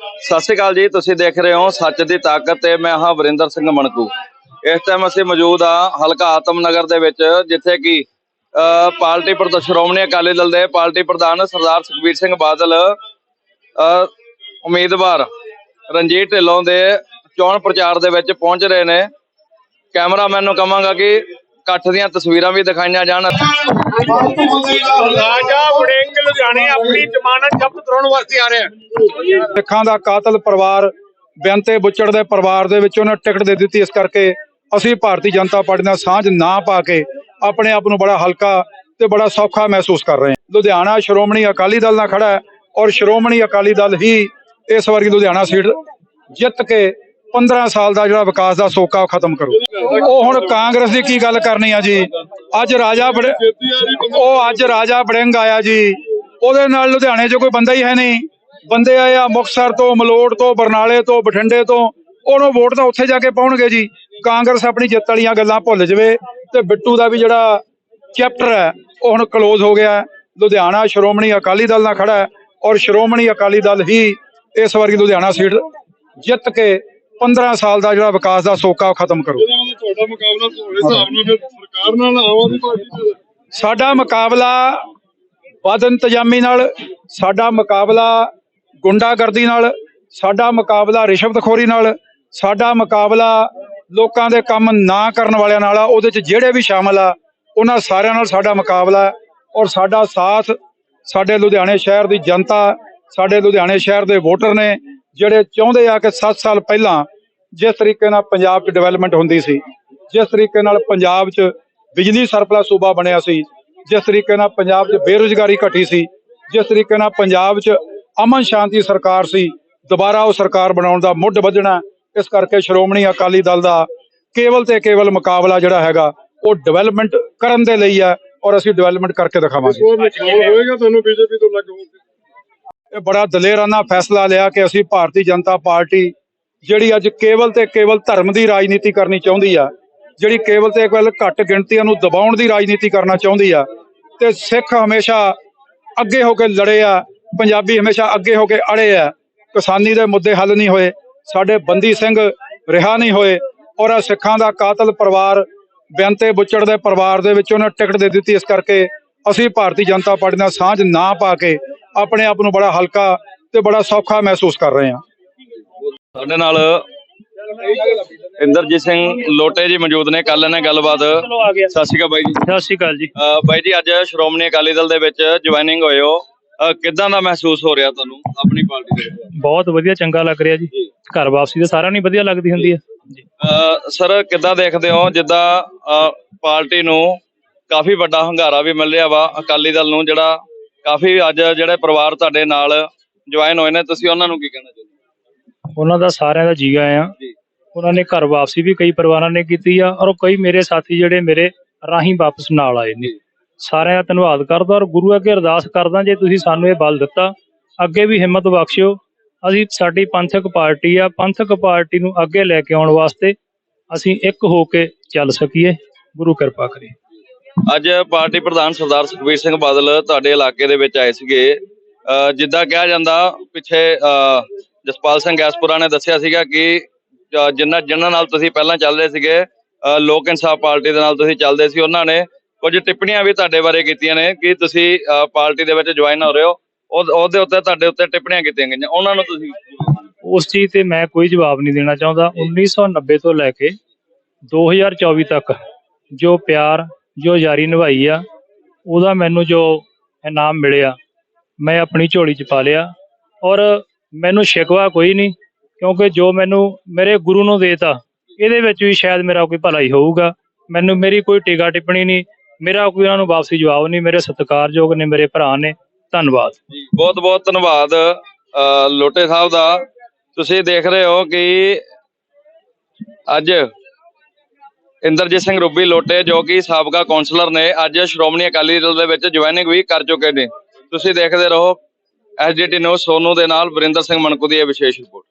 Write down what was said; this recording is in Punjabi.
ਸਤਿ ਸ਼੍ਰੀ ਅਕਾਲ ਜੀ ਤੁਸੀਂ ਦੇਖ ਰਹੇ ਹੋ ਸੱਚ ਦੀ ਤਾਕਤ ਤੇ ਮੈਂ ਹਾਂ ਵਰਿੰਦਰ ਸਿੰਘ ਮਣਕੂ। ਇਸ ਟਾਈਮ ਅਸੀਂ ਮੌਜੂਦ ਹਾਂ ਹਲਕਾ ਆਤਮ ਨਗਰ ਦੇ ਵਿੱਚ ਜਿੱਥੇ ਕਿ ਅ, ਪਾਰਟੀ ਪ੍ਰਧਾਨ ਸ਼੍ਰੋਮਣੀ ਅਕਾਲੀ ਦਲ ਦੇ ਪਾਰਟੀ ਪ੍ਰਧਾਨ ਸਰਦਾਰ ਸੁਖਬੀਰ ਸਿੰਘ ਬਾਦਲ ਅ, ਉਮੀਦਵਾਰ ਰਣਜੀਤ ਢਿੱਲੋਂ ਦੇ ਚੋਣ ਪ੍ਰਚਾਰ ਦੇ ਵਿੱਚ ਪਹੁੰਚ ਰਹੇ ਨੇ। ਕੈਮਰਾਮੈਨ ਨੂੰ ਕਹਾਂਗਾ ਕਿ ਇਕੱਠ ਦੀਆਂ ਤਸਵੀਰਾਂ ਵੀ ਦਿਖਾਈਆਂ ਜਾਣ। ਰਾਜਾ ਵੜਿੰਗ ਲੁਧਿਆਣੇ ਆਪਣੀ ਜ਼ਮਾਨਤ ਜ਼ਬਤ ਕਰਾਉਣ ਵਾਸਤੇ ਆ ਰਿਹਾ ਸਿੱਖਾਂ ਦਾ ਕਾਤਲ ਪਰਿਵਾਰ, ਬੇਅੰਤੇ ਬੁੱਚੜ ਦੇ ਪਰਿਵਾਰ ਦੇ ਵਿੱਚ ਉਹਨੇ ਟਿਕਟ ਦੇ ਦਿੱਤੀ। ਇਸ ਕਰਕੇ ਅਸੀਂ ਭਾਰਤੀ ਜਨਤਾ ਪਾਰਟੀ ਨਾਲ ਸਾਂਝ ਨਾ ਪਾ ਕੇ ਆਪਣੇ ਆਪ ਨੂੰ ਬੜਾ ਹਲਕਾ ਤੇ ਬੜਾ ਸੌਖਾ ਮਹਿਸੂਸ ਕਰ ਰਹੇ ਹਾਂ। ਲੁਧਿਆਣਾ ਸ਼੍ਰੋਮਣੀ ਅਕਾਲੀ ਦਲ ਨਾਲ ਖੜਾ ਹੈ ਔਰ ਸ਼੍ਰੋਮਣੀ ਅਕਾਲੀ ਦਲ ਹੀ ਇਸ ਵਾਰੀ ਲੁਧਿਆਣਾ ਸੀਟ ਜਿੱਤ ਕੇ 15 ਸਾਲ ਦਾ ਜਿਹੜਾ ਵਿਕਾਸ ਦਾ ਸੋਕਾ ਉਹ ਖਤਮ ਕਰੋ। ਉਹ ਹੁਣ ਕਾਂਗਰਸ ਦੀ ਕੀ ਗੱਲ ਕਰਨੀ ਆ ਜੀ? ਅੱਜ ਰਾਜਾ ਬੜ ਉਹ ਅੱਜ ਰਾਜਾ ਬੜਿੰਗ ਆਇਆ ਜੀ। ਉਹਦੇ ਨਾਲ ਲੁਧਿਆਣੇ 'ਚ ਕੋਈ ਬੰਦਾ ਹੀ ਹੈ ਨਹੀਂ। ਬੰਦੇ ਆਏ ਆ ਮੁਕਤਸਰ ਤੋਂ, ਮਲੋਟ ਤੋਂ, ਬਰਨਾਲੇ ਤੋਂ, ਬਠਿੰਡੇ ਤੋਂ। ਉਹਨੂੰ ਵੋਟ ਤਾਂ ਉੱਥੇ ਜਾ ਕੇ ਪਾਉਣਗੇ ਜੀ। ਕਾਂਗਰਸ ਆਪਣੀ ਜਿੱਤ ਵਾਲੀਆਂ ਗੱਲਾਂ ਭੁੱਲ ਜਵੇ ਤੇ ਬਿੱਟੂ ਦਾ ਵੀ ਜਿਹੜਾ ਚੈਪਟਰ ਹੈ, ਉਹ ਹੁਣ ਕਲੋਜ਼ ਹੋ ਗਿਆ ਲੁਧਿਆਣਾ ਸ਼੍ਰੋਮਣੀ ਅਕਾਲੀ ਦਲ ਨਾਲ ਖੜਾ ਹੈ ਔਰ ਸ਼੍ਰੋਮਣੀ ਅਕਾਲੀ ਦਲ ਹੀ ਇਸ ਵਾਰੀ ਲੁਧਿਆਣਾ ਸੀਟ ਜਿੱਤ ਕੇ 15 ਸਾਲ ਦਾ ਜਿਹੜਾ ਵਿਕਾਸ ਦਾ ਸੋਕਾ ਉਹ ਖਤਮ ਕਰੂ। ਤੁਹਾਡਾ ਮੁਕਾਬਲਾ ਤੁਹਾਡੇ ਹਿਸਾਬ ਨਾਲ ਫਿਰ ਸਰਕਾਰ ਨਾਲ ਆਮ ਆਦਮੀ ਪਾਰਟੀ ਨਾਲ? ਸਾਡਾ ਮੁਕਾਬਲਾ ਵੱਧ ਇੰਤਜ਼ਾਮੀ ਨਾਲ ਸਾਡਾ ਮੁਕਾਬਲਾ ਗੁੰਡਾਗਰਦੀ ਨਾਲ ਸਾਡਾ ਮੁਕਾਬਲਾ ਰਿਸ਼ਵਤਖੋਰੀ ਨਾਲ ਸਾਡਾ ਮੁਕਾਬਲਾ ਲੋਕਾਂ ਦੇ ਕੰਮ ਨਾ ਕਰਨ ਵਾਲਿਆਂ ਨਾਲ ਆ ਉਹਦੇ 'ਚ ਜਿਹੜੇ ਵੀ ਸ਼ਾਮਲ ਆ ਉਹਨਾਂ ਸਾਰਿਆਂ ਨਾਲ ਸਾਡਾ ਮੁਕਾਬਲਾ ਔਰ ਸਾਡਾ ਸਾਥ ਸਾਡੇ ਲੁਧਿਆਣੇ ਸ਼ਹਿਰ ਦੀ ਜਨਤਾ ਸਾਡੇ ਲੁਧਿਆਣੇ ਸ਼ਹਿਰ ਦੇ ਵੋਟਰ ਨੇ ਜਿਹੜੇ ਚਾਹੁੰਦੇ ਆ ਕਿ 7 ਸਾਲ ਪਹਿਲਾਂ ਜਿਸ ਤਰੀਕੇ ਨਾਲ ਪੰਜਾਬ 'ਚ ਡਿਵੈਲਪਮੈਂਟ ਹੁੰਦੀ ਸੀ ਜਿਸ ਤਰੀਕੇ ਨਾਲ ਪੰਜਾਬ 'ਚ ਬਿਜਲੀ ਸਰਪਲਸ ਸੂਬਾ ਬਣਿਆ ਸੀ ਜਿਸ ਤਰੀਕੇ ਨਾਲ ਪੰਜਾਬ 'ਚ ਬੇਰੁਜ਼ਗਾਰੀ ਘਟੀ ਸੀ ਜਿਸ ਤਰੀਕੇ ਨਾਲ ਪੰਜਾਬ 'ਚ ਅਮਨ ਸ਼ਾਂਤੀ ਸਰਕਾਰ ਸੀ ਦੁਬਾਰਾ ਉਹ ਸਰਕਾਰ ਬਣਾਉਣ ਦਾ ਮੁੱਢ ਵੱਜਣਾ ਇਸ ਕਰਕੇ ਸ਼੍ਰੋਮਣੀ ਅਕਾਲੀ ਦਲ ਦਾ ਕੇਵਲ ਤੇ ਕੇਵਲ ਮੁਕਾਬਲਾ ਜਿਹੜਾ ਹੈਗਾ ਉਹ ਡਿਵੈਲਪਮੈਂਟ ਕਰਨ ਦੇ ਲਈ ਹੈ ਔਰ ਅਸੀਂ ਡਿਵੈਲਪਮੈਂਟ ਕਰਕੇ ਦਿਖਾਵਾਂਗੇ। ਹੋਏਗਾ ਤੁਹਾਨੂੰ ਬੀਜੇਪੀ ਤੋਂ ਲੱਗ ਹੋਊਗਾ ਇਹ ਬੜਾ ਦਲੇਰਾਨਾ ਫੈਸਲਾ ਲਿਆ ਕਿ ਅਸੀਂ ਭਾਰਤੀ ਜਨਤਾ ਪਾਰਟੀ ਜਿਹੜੀ ਅੱਜ ਕੇਵਲ ਤੇ ਕੇਵਲ ਧਰਮ ਦੀ ਰਾਜਨੀਤੀ ਕਰਨੀ ਚਾਹੁੰਦੀ ਆ, ਜਿਹੜੀ ਕੇਵਲ ਤੇ ਕੇਵਲ ਘੱਟ ਗਿਣਤੀਆਂ ਨੂੰ ਦਬਾਉਣ ਦੀ ਰਾਜਨੀਤੀ ਕਰਨਾ ਚਾਹੁੰਦੀ ਆ, ਤੇ ਸਿੱਖ ਹਮੇਸ਼ਾ ਅੱਗੇ ਹੋ ਕੇ ਲੜੇ ਆ, ਪੰਜਾਬੀ ਹਮੇਸ਼ਾ ਅੱਗੇ ਹੋ ਕੇ ਅੜੇ ਆ, ਕਿਸਾਨੀ ਦੇ ਮੁੱਦੇ ਹੱਲ ਨਹੀਂ ਹੋਏ, ਸਾਡੇ ਬੰਦੀ ਸਿੰਘ ਰਿਹਾ ਨਹੀਂ ਹੋਏ, ਔਰ ਆਹ ਸਿੱਖਾਂ ਦਾ ਕਾਤਲ ਪਰਿਵਾਰ ਬੇਅੰਤੇ ਬੁੱਚੜ ਦੇ ਪਰਿਵਾਰ ਦੇ ਵਿੱਚ ਉਹਨੇ ਟਿਕਟ ਦੇ ਦਿੱਤੀ ਇਸ ਕਰਕੇ ਅਸੀਂ ਭਾਰਤੀ ਜਨਤਾ ਪਾਰਟੀ ਨਾਲ ਸਾਂਝ ਨਾ ਪਾ ਕੇ ਆਪਣੇ ਆਪ ਨੂੰ ਬੜਾ ਹਲਕਾ ਤੇ ਬੜਾ ਸੌਖਾ ਮਹਿਸੂਸ ਕਰ ਰਹੇ ਹਾਂ। ਸਾਡੇ ਨਾਲ ਇੰਦਰਜੀਤ ਸਿੰਘ ਲੋਟੇ ਜੀ ਮੌਜੂਦ ਨੇ। ਕੱਲ ਨੇ ਗੱਲਬਾਤ ਸਤਿ ਸ਼੍ਰੀ ਅਕਾਲ ਬਾਈ ਜੀ। ਸਤਿ ਸ਼੍ਰੀ ਅਕਾਲ ਜੀ। ਬਾਈ ਜੀ ਅੱਜ ਸ਼੍ਰੋਮਣੀ ਅਕਾਲੀ ਦਲ ਦੇ ਵਿੱਚ ਜੁਆਇਨਿੰਗ ਹੋਏ ਹੋ। ਕਿੱਦਾਂ ਦਾ ਮਹਿਸੂਸ ਹੋ ਰਿਹਾ ਤੁਹਾਨੂੰ ਆਪਣੀ ਪਾਰਟੀ ਦੇ ਬਹੁਤ ਵਧੀਆ ਚੰਗਾ ਲੱਗ ਰਿਹਾ ਜੀ। ਘਰ ਵਾਪਸੀ ਤਾਂ ਸਾਰਿਆਂ ਨੂੰ ਵਧੀਆ ਲੱਗਦੀ ਹੁੰਦੀ ਹੈ। ਸਰ ਕਿੱਦਾਂ ਦੇਖਦੇ ਹੋ? ਜਿੱਦਾਂ ਪਾਰਟੀ ਨੂੰ ਕਾਫੀ ਵੱਡਾ ਹੰਗਾਰਾ ਵੀ ਮਿਲ ਰਿਹਾ ਵਾ ਅਕਾਲੀ ਦਲ ਨੂੰ ਜਿਹੜਾ ਕਾਫੀ ਅੱਜ ਜਿਹੜੇ ਪਰਿਵਾਰ ਤੁਹਾਡੇ ਨਾਲ ਜੁਆਇਨ ਹੋਏ ਨੇ ਤੁਸੀਂ ਉਹਨਾਂ ਨੂੰ ਕੀ ਕਹਿਣਾ ਚਾਹੁੰਦੇ ਉਹਨਾਂ ਦਾ ਸਾਰਿਆਂ ਦਾ ਜੀ ਆਇਆਂ। ਜੀ। ਉਹਨਾਂ ਨੇ ਘਰ ਵਾਪਸੀ ਵੀ ਕਈ ਪਰਿਵਾਰਾਂ ਨੇ ਕੀਤੀ ਆ ਔਰ ਕਈ ਮੇਰੇ ਸਾਥੀ ਜਿਹੜੇ ਮੇਰੇ ਰਾਹੀਂ ਵਾਪਸ ਨਾਲ ਆਏ ਨੇ। ਸਾਰਿਆਂ ਦਾ ਧੰਨਵਾਦ ਕਰਦਾ ਔਰ ਗੁਰੂ ਅੱਗੇ ਅਰਦਾਸ ਕਰਦਾ ਜੇ ਤੁਸੀਂ ਸਾਨੂੰ ਇਹ ਬਲ ਦਿੱਤਾ ਅੱਗੇ ਵੀ ਹਿੰਮਤ ਬਖਸ਼ਿਓ। ਅਸੀਂ ਸਾਡੀ ਪੰਥਕ ਪਾਰਟੀ ਆ ਪੰਥਕ ਪਾਰਟੀ ਨੂੰ ਅੱਗੇ ਲੈ ਕੇ ਆਉਣ ਵਾਸਤੇ ਅਸੀਂ ਇੱਕ ਹੋ ਕੇ ਚੱਲ ਸਕੀਏ। ਗੁਰੂ ਕਿਰਪਾ ਕਰੇ। ਅੱਜ ਪਾਰਟੀ ਪ੍ਰਧਾਨ ਸਰਦਾਰ ਸੁਖਬੀਰ ਸਿੰਘ ਬਾਦਲ ਤੁਹਾਡੇ ਇਲਾਕੇ ਦੇ ਵਿੱਚ ਆਏ ਸੀਗੇ। ਜਿੱਦਾਂ ਕਿਹਾ ਜਾਂਦਾ ਪਿੱਛੇ ਜਸਪਾਲ ਸਿੰਘ ਗੈਸਪੁਰਾ ਨੇ ਦੱਸਿਆ ਸੀਗਾ ਕਿ ਅ, ਜਿਨ੍ਹਾਂ ਨਾਲ ਤੁਸੀਂ ਪਹਿਲਾਂ ਚੱਲ ਰਹੇ ਸੀਗੇ ਲੋਕ ਇਨਸਾਫ ਪਾਰਟੀ ਦੇ ਨਾਲ ਤੁਸੀਂ ਚੱਲਦੇ ਸੀ ਉਹਨਾਂ ਨੇ ਕੁਝ ਟਿੱਪਣੀਆਂ ਵੀ ਤੁਹਾਡੇ ਬਾਰੇ ਕੀਤੀਆਂ ਨੇ ਕਿ ਤੁਸੀਂ ਪਾਰਟੀ ਦੇ ਵਿੱਚ ਜੁਆਇਨ ਹੋ ਰਹੇ ਹੋ। ਉਹ- ਉਹਦੇ ਉੱਤੇ ਤੁਹਾਡੇ ਉੱਤੇ ਟਿੱਪਣੀਆਂ ਕੀਤੀਆਂ ਗਈਆਂ। ਉਹਨਾਂ ਨੂੰ ਤੁਸੀਂ ਉਸ ਚੀਜ਼ ਤੇ ਮੈਂ ਕੋਈ ਜਵਾਬ ਨਹੀਂ ਦੇਣਾ ਚਾਹੁੰਦਾ। 1990 ਤੋਂ ਲੈ ਕੇ 2024 ਤੱਕ ਜੋ ਪਿਆਰ ਜੋ ਯਾਰੀ ਨਿਭਾਈ ਆ ਉਹਦਾ ਮੈਨੂੰ ਜੋ ਇਨਾਮ ਮਿਲਿਆ ਮੈਂ ਆਪਣੀ ਝੋਲੀ 'ਚ ਪਾ ਲਿਆ। ਔਰ ਮੈਨੂੰ ਸ਼ਿਕਵਾ ਕੋਈ ਨਹੀਂ, ਕਿਉਂਕਿ ਜੋ ਮੈਨੂੰ ਮੇਰੇ ਗੁਰੂ ਨੂੰ ਦੇਤਾ, ਇਹਦੇ ਵਿੱਚ ਵੀ ਸ਼ਾਇਦ ਮੇਰਾ ਕੋਈ ਭਲਾ ਹੀ ਹੋਊਗਾ। ਮੈਨੂੰ ਮੇਰੀ ਕੋਈ ਟੀਕਾ ਟਿੱਪਣੀ ਨਹੀਂ, ਮੇਰਾ ਕੋਈ ਉਹਨਾਂ ਨੂੰ ਵਾਪਸੀ ਜਵਾਬ ਨਹੀਂ, ਮੇਰੇ ਸਤਿਕਾਰਯੋਗ ਨੇ, ਮੇਰੇ ਭਰਾ ਨੇ, ਧੰਨਵਾਦ। ਬਹੁਤ ਬਹੁਤ ਧੰਨਵਾਦ ਲੋਟੇ ਸਾਹਿਬ ਦਾ। ਤੁਸੀਂ ਦੇਖ ਰਹੇ ਹੋ ਕਿ ਅੱਜ ਇੰਦਰਜੀਤ ਸਿੰਘ ਰੂਬੀ ਲੋਟੇ, ਜੋ ਕਿ ਸਾਬਕਾ ਕੌਂਸਲਰ ਨੇ, ਅੱਜ ਸ਼੍ਰੋਮਣੀ ਅਕਾਲੀ ਦਲ ਦੇ ਵਿੱਚ ਜੁਆਇਨਿੰਗ ਵੀ ਕਰ ਚੁੱਕੇ ਨੇ। ਤੁਸੀਂ ਦੇਖਦੇ ਰਹੋ ਐਸਡੀਟੀ ਨਿਊਜ਼ ਸੋਨੂ ਦੇ ਨਾਲ ਵਰਿੰਦਰ ਸਿੰਘ ਮਣਕੂ ਦੀ ਇਹ ਵਿਸ਼ੇਸ਼ ਰਿਪੋਰਟ।